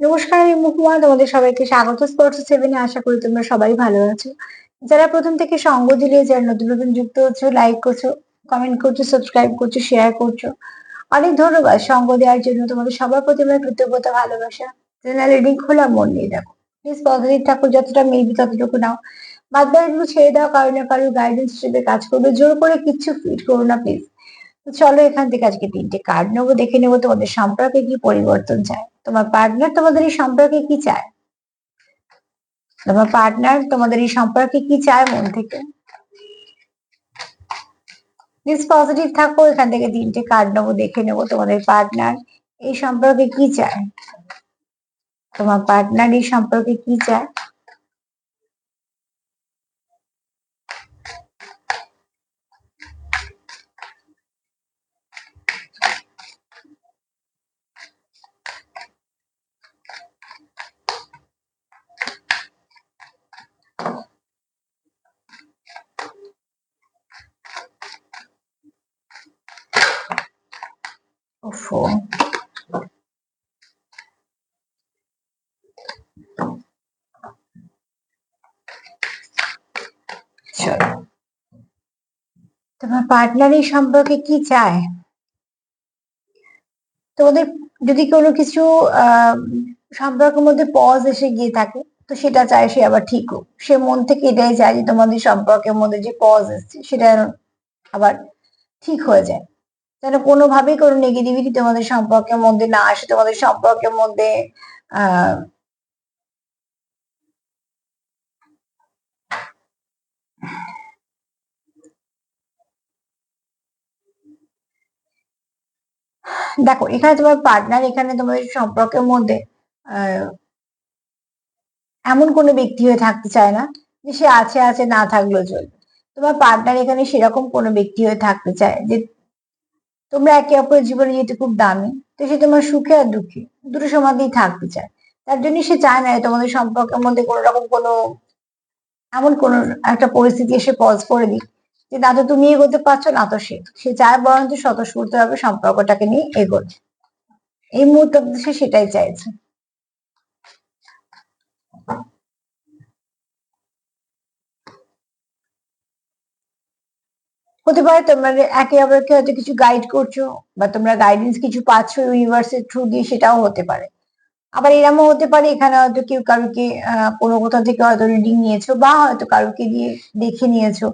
নমস্কার, আমি মুকুমা। তোমাদের সবাইকে স্বাগত। স্পোর্টস সেভেনে আশা করি তোমরা সবাই ভালো আছো। যারা প্রথম থেকে সঙ্গ দিলে, যারা নতুন নতুন যুক্ত হচ্ছ লাইক করছ কমেন্ট করছ সাবস্ক্রাইব করছ শেয়ার করছ, অনেক ধন্যবাদ সঙ্গ দেওয়ার জন্য। তোমাদের সবার প্রতি আমার কৃতজ্ঞতা, ভালোবাসা। রিডিং খোলা মন নিয়ে দেখো। প্লিজ পজিটিভ ঠাকুর যতটা মেবি ততটুকু নাও। বাদ বাকিগুলো ছেড়ে দাও, কারও না কারও গাইডেন্স হিসেবে কাজ করবে। জোর করে কিচ্ছু ফিট করো না প্লিজ চলো এখান থেকে আজকে তিনটে কার্ড নেব, দেখে নেব তোমাদের সম্পর্কে কি পরিবর্তন চায়। তোমার পার্টনার তোমাদের এই সম্পর্কে কি চায়? তোমার পার্টনার তোমাদের এই সম্পর্কে কি চায় মন থেকে? প্লিজ পজিটিভ থাকো, এখান থেকে তিনটে কার্ড নেব, দেখে নেব তোমাদের পার্টনার এই সম্পর্কে কি চায়। তোমার পার্টনার এই সম্পর্কে কি চায়? ওফো চলো তোমার পার্টনার এই সম্পর্কে কি চায়? তোমাদের যদি কোনো কিছু সম্পর্কের মধ্যে পজ এসে গিয়ে থাকে, তো সেটা চায় সে আবার ঠিক হোক। সে মন থেকে এটাই চায় যে তোমাদের সম্পর্কের মধ্যে যে পজ এসছে, সেটা আবার ঠিক হয়ে যায়। যেন কোনোভাবেই কোনো নেগেটিভিটি তোমাদের সম্পর্কের মধ্যে না আসে, তোমাদের সম্পর্কের মধ্যে, আহ, দেখো, এখানে তোমার পার্টনার এখানে তোমাদের সম্পর্কের মধ্যে এমন কোনো ব্যক্তি হয়ে থাকতে চায় না যে সে আছে আছে, না থাকলেও চলবে। তোমার পার্টনার এখানে সেরকম কোনো ব্যক্তি হয়ে থাকতে চায় যে তোমরা একে অপরের জীবনে যেহেতু খুব দামি, তো সে তোমার সুখে আর দুঃখে, দুটো সমাধেই থাকতে চায়। তার জন্য সে চায় না তোমাদের সম্পর্কের মধ্যে কোনো রকম কোনো, এমন কোন একটা পরিস্থিতি এসে পজ করে দিক। যে না তো তুমি এগোতে পারছ, না তো সে। সে চায় বরঞ্চ স্বতঃস্ফূর্ত হবে সম্পর্কটাকে নিয়ে এগোতে। এই মুহূর্তে সে সেটাই চাইছে। হতে পারে তোমরা একে অপরকে হয়তো কিছু গাইড করছ বা তোমরা গাইডেন্স কিছু পাচ্ছ ইউনিভার্সের থ্রু দিয়ে, সেটাও হতে পারে। আবার এরমও হতে পারে, এখানে হয়তো কেউ কারোকে কোনো কোথাও থেকে হয়তো রিডিং নিয়েছো বা হয়তো কারোকে দিয়ে দেখে নিয়েছো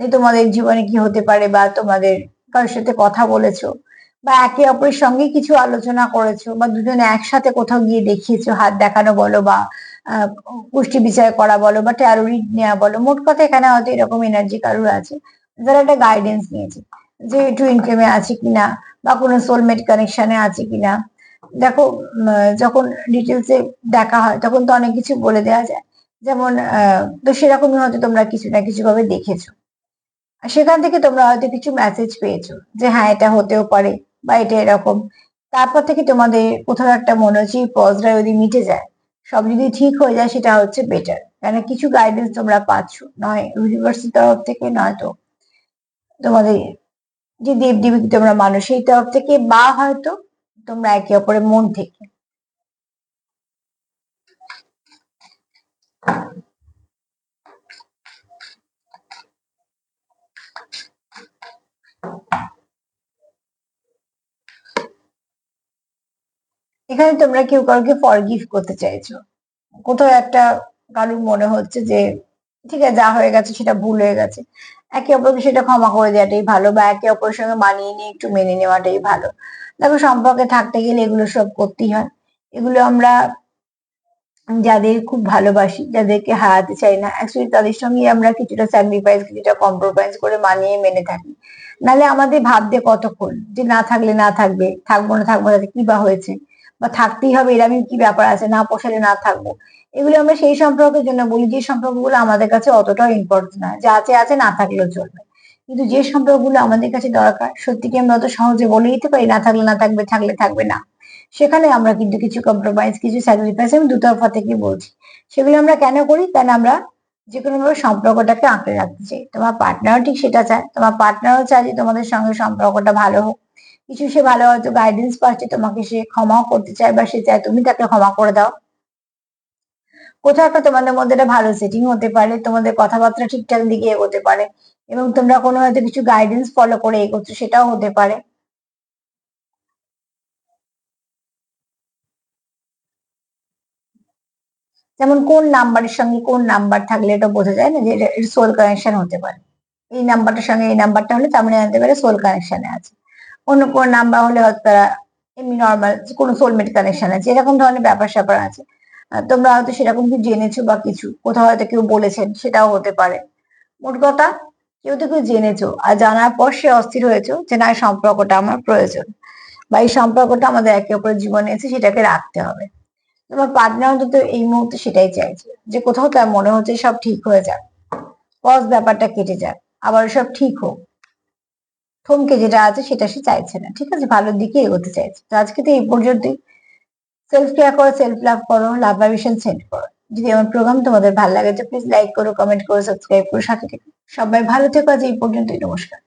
যে তোমাদের জীবনে কি হতে পারে বা তোমাদের কারোর সাথে কথা বলেছ বা একে অপরের সঙ্গে কিছু আলোচনা করেছ বা দুজনে একসাথে কোথাও গিয়ে দেখিয়েছো, হাত দেখানো বলো বা পুষ্টি বিচার করা বলো বা ট্যারো রিড নেওয়া বলো, মোট কথা এখানে হয়তো এরকম এনার্জি কারোর আছে। যারা একটা গাইডেন্স নিয়েছে যে টুইন ফ্লেমে আছে কিনা বা কোনো সোলমেট কানেকশনে আছে কিনা। দেখো যখন ডিটেলসে দেখা হয়, তখন তো অনেক কিছু বলে দেওয়া যায়। যেমন তো সেরকমই হয়তো তোমরা কিছু না কিছু ভাবে দেখেছ সেখান থেকে তোমরা হয়তো কিছু মেসেজ পেয়েছ যে হ্যাঁ এটা হতেও পারে বা এটা এরকম। তারপর থেকে তোমাদের কোথাও একটা মনে হচ্ছে পজটা যদি মিটে যায়, সব যদি ঠিক হয়ে যায়, সেটা হচ্ছে বেটার কেন কিছু গাইডেন্স তোমরা পাচ্ছ। নয় ইউনিভার্সিটির তরফ থেকে নয়তো তোমাদের যে দেব দেবী তোমরা মানুষ সেই তরফ থেকে বা হয়তো তোমরা একে অপরের মন থেকে। এখানে তোমরা কেউ কাউকে ফরগিভ করতে চাইছো। কোথাও একটা কারুর মনে হচ্ছে যে, ঠিক আছে, যা হয়ে গেছে সেটা ভুল হয়ে গেছে। একে অপরকে সেটা ক্ষমা করে দেওয়াটাই ভালো বা একে অপরের সঙ্গে মানিয়ে নিয়ে একটু মেনে নেওয়াটাই ভালো। দেখো, সম্পর্কে থাকতে গেলে এগুলো সব করতেই হয়। এগুলো আমরা যাদের খুব ভালোবাসি, যাদেরকে হারাতে চাই না অ্যাকচুয়ালি তাদের সঙ্গে আমরা কিছুটা স্যাক্রিফাইস কিছুটা কম্প্রোমাইজ করে মানিয়ে মেনে থাকি। নালে আমাদের ভাবতে কতক্ষণ যে না থাকলে না থাকবে, থাকব না থাকব, তাতে কি বা হয়েছে? বা থাকতেই হবে এরকম কি ব্যাপার আছে, না পোষালে না থাকব। এগুলো আমরা সেই সম্পর্কের জন্য বলি, যে সম্পর্কগুলো আমাদের কাছে অতটাও ইম্পর্টেন্ট না, যা আছে আছে, না থাকলেও চলবে। কিন্তু যে সম্পর্কগুলো আমাদের কাছে দরকার সত্যি কি আমরা অত সহজে বলে দিতে পারি, না থাকলে না থাকবে, থাকলে থাকবে না? সেখানে আমরা কিন্তু কিছু কম্প্রোমাইজ কিছু স্যাক্রিফাইস আমি দুতরফা থেকে বলছি। সেগুলো আমরা কেন করি? কেন আমরা যে কোনো ভাবে সম্পর্কটাকে আঁকড়ে রাখতে চাই। তোমার পার্টনারও ঠিক সেটা চায়, তোমার পার্টনারও চায় যে তোমাদের সঙ্গে সম্পর্কটা ভালো হোক। কিছু সে ভালো হয়তো গাইডেন্স পাচ্ছে, তোমাকে সে ক্ষমাও করতে চায় বা সে চায়, তুমি তাকে ক্ষমা করে দাও। কোথাও একটা তোমাদের মধ্যে একটা ভালো সেটিং হতে পারে, তোমাদের কথাবার্তা ঠিকঠাক দিকে এগোতে পারে এবং তোমরা কোনো হয়তো কিছু গাইডেন্স ফলো করে এগোচ্ছ, সেটাও হতে পারে। যেমন কোন নাম্বারের সঙ্গে কোন নাম্বার থাকলে এটা বোঝা যায় না যে সোল কানেকশন হতে পারে। এই নাম্বারটার সঙ্গে এই নাম্বারটা হলে তার মানে জানতে পারে সোল কানেকশনে আছে। অন্য কোন নাম্বার হলে হয়তো তারা এমনি নর্মাল কোনো সোলমেট কানেকশন আছে, এরকম ধরনের ব্যাপার স্যাপার আছে। তোমরা হয়তো সেরকম কিছু জেনেছো বা কিছু, কোথাও হয়তো কেউ বলেছেন, সেটাও হতে পারে। মোট কথা, কেউ তো কেউ জেনেছো, আর জানার পর সে অস্থির হয়েছো যে না সম্পর্কটা আমার প্রয়োজন বা এই সম্পর্কটা আমাদের একে অপরের জীবনে এসে সেটাকে রাখতে হবে। তোমার পার্টনার অন্তত এই মুহূর্তে সেটাই চাইছে, যে কোথাও তার মনে হচ্ছে সব ঠিক হয়ে যাক। পজ ব্যাপারটা কেটে যাক আবার সব ঠিক হোক। থমকে যেটা আছে সেটা সে চাইছে না। ঠিক আছে? ভালোর দিকে এগোতে চাইছে। তো আজকে তো এই পর্যন্তই। সেলফ কেয়ার করো সেলফ লাভ করো লাভ ভাইব্রেশন সেন্ড করো। যদি আমার প্রোগ্রাম তোমাদের ভালো লাগে তো প্লিজ লাইক করো কমেন্ট করো সাবস্ক্রাইব করো, সাথে থেকো। সবাই ভালো থেকো। আজ এই পর্যন্তই। নমস্কার।